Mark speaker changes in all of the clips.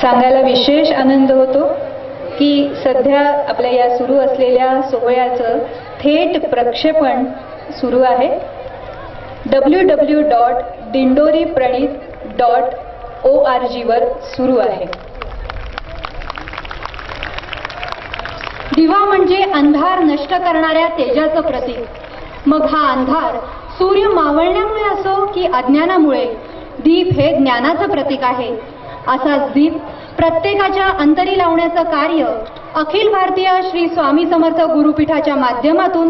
Speaker 1: सांगायला विशेष आनंद होतो की सध्या आपल्या या सुरू असलेल्या सोहळ्याचं थेट प्रक्षेपण सुरू आहे. W W dot Dindori Pranit dot O R जीवर सुरू आहे.
Speaker 2: दिवा म्हणजे अंधार नष्ट करणाऱ्या तेजाचं प्रतीक. मग हा अंधार सूर्य मावळण्यामुळे असो की अज्ञानामुळे दीप हे ज्ञानाचं प्रतीक आहे. असाच दीप प्रत्येकाच्या अंतरी लावण्याचं कार्य अखिल भारतीय श्री स्वामी समर्थ गुरुपीठाच्या माध्यमातून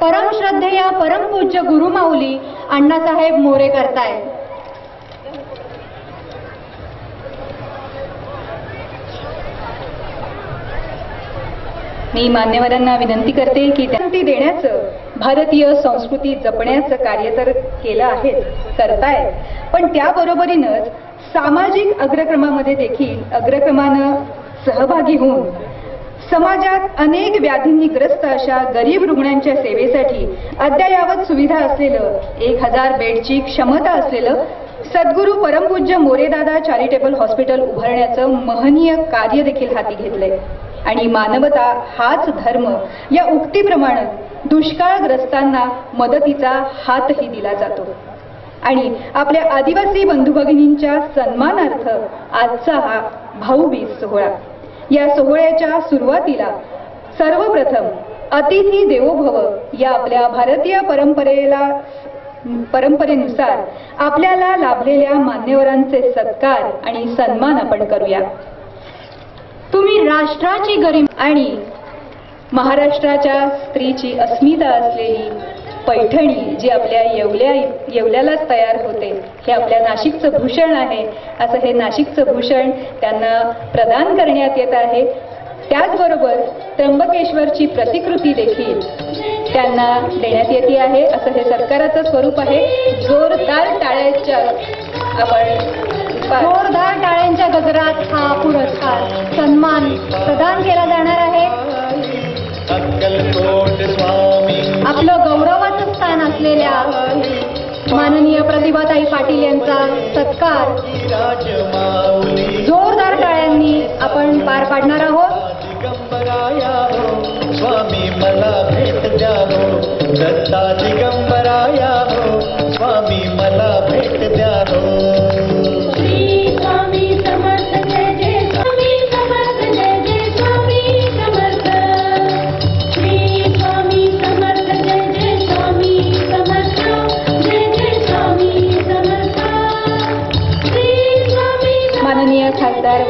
Speaker 2: परमश्रद्धेय परमपूज्य गुरुमाऊली अण्णासाहेब मोरे करतायत
Speaker 1: मी मान्यवरांना विनंती करते की त्यांनी देण्याचं भारतीय संस्कृती जपण्याचं कार्य तर केलं आहे करतायत पण त्याबरोबरीनंच सामाजिक अग्रक्रमामध्ये देखील अग्रक्रमानं सहभागी होऊन समाजात अनेक व्याधींनी ग्रस्त अशा गरीब रुग्णांच्या सेवेसाठी अद्ययावत सुविधा असलेलं एक हजार बेडची क्षमता असलेलं सद्गुरू परमपूज्य मोरेदादा चॅरिटेबल हॉस्पिटल उभारण्याचं महनीय कार्य देखील हाती घेतलंय. आणि मानवता हाच धर्म या उक्तीप्रमाणे दुष्काळग्रस्तांना मदतीचा हातही दिला जातो. आणि आपल्या आदिवासी बंधू भगिनींच्या सन्मानार्थ आजचा हा भाऊबीज सोहळा. या सोहळ्याच्या सुरुवातीला सर्वप्रथम अतिथी देवोभव या आपल्या भारतीय परंपरेला परंपरेनुसार आपल्याला लाभलेल्या मान्यवरांचे सत्कार आणि सन्मान आपण करूया.
Speaker 2: तुम्ही राष्ट्राची गरिमा
Speaker 1: आणि महाराष्ट्राच्या स्त्रीची अस्मिता असलेली पैठणी जी आपल्या येवल्या येवल्यालाच तयार होते. हे आपल्या नाशिकचं भूषण आहे. असं हे नाशिकचं भूषण त्यांना प्रदान करण्यात येत आहे. त्याचबरोबर त्र्यंबकेश्वरची प्रतिकृती देखील त्यांना देण्यात येते आहे. असं हे सत्काराचं स्वरूप आहे. जोरदार टाळ्याच्या आपण
Speaker 2: जोरदार टाळ्यांच्या गजरात हा पुरस्कार सन्मान प्रदान केला जाणार आहे. आपलं स्थान असलेल्या माननीय प्रतिभाताई पाटील यांचा सत्कार. जोरदार टाळ्यांनी आपण पार पाडणार आहोत.
Speaker 3: हो, स्वामी मला भेट द्या हो.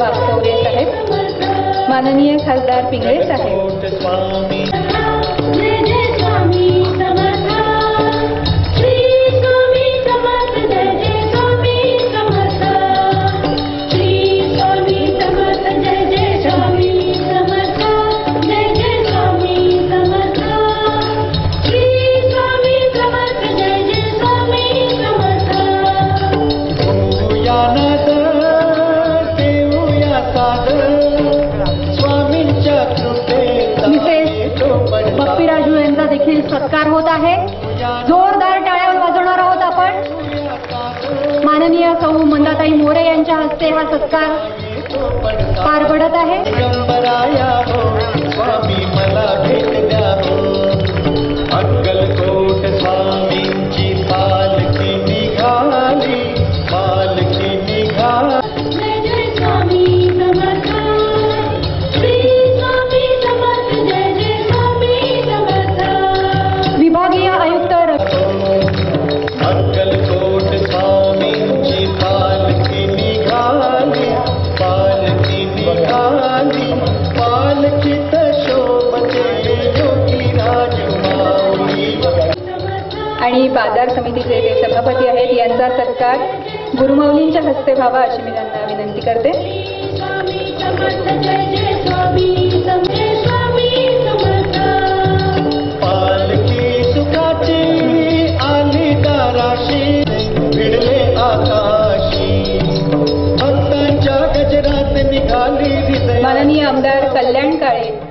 Speaker 1: खासदार वागचौरे साहेब
Speaker 4: समर्थ
Speaker 1: माननीय खासदार पिंगळे साहेब
Speaker 2: मिसेस यांचा देखील सत्कार होत आहे. जोरदार टाळ्या वाजवणार आहोत आपण. माननीय सौ मंदाताई मोरे यांच्या हस्ते हा सत्कार पार पडत आहे.
Speaker 1: आणि बाजार समितीचे जे सभापती आहेत यांचा सत्कार गुरुमाऊलींच्या हस्ते व्हावा अशी मी त्यांना विनंती करते. माननीय आमदार कल्याण काळे.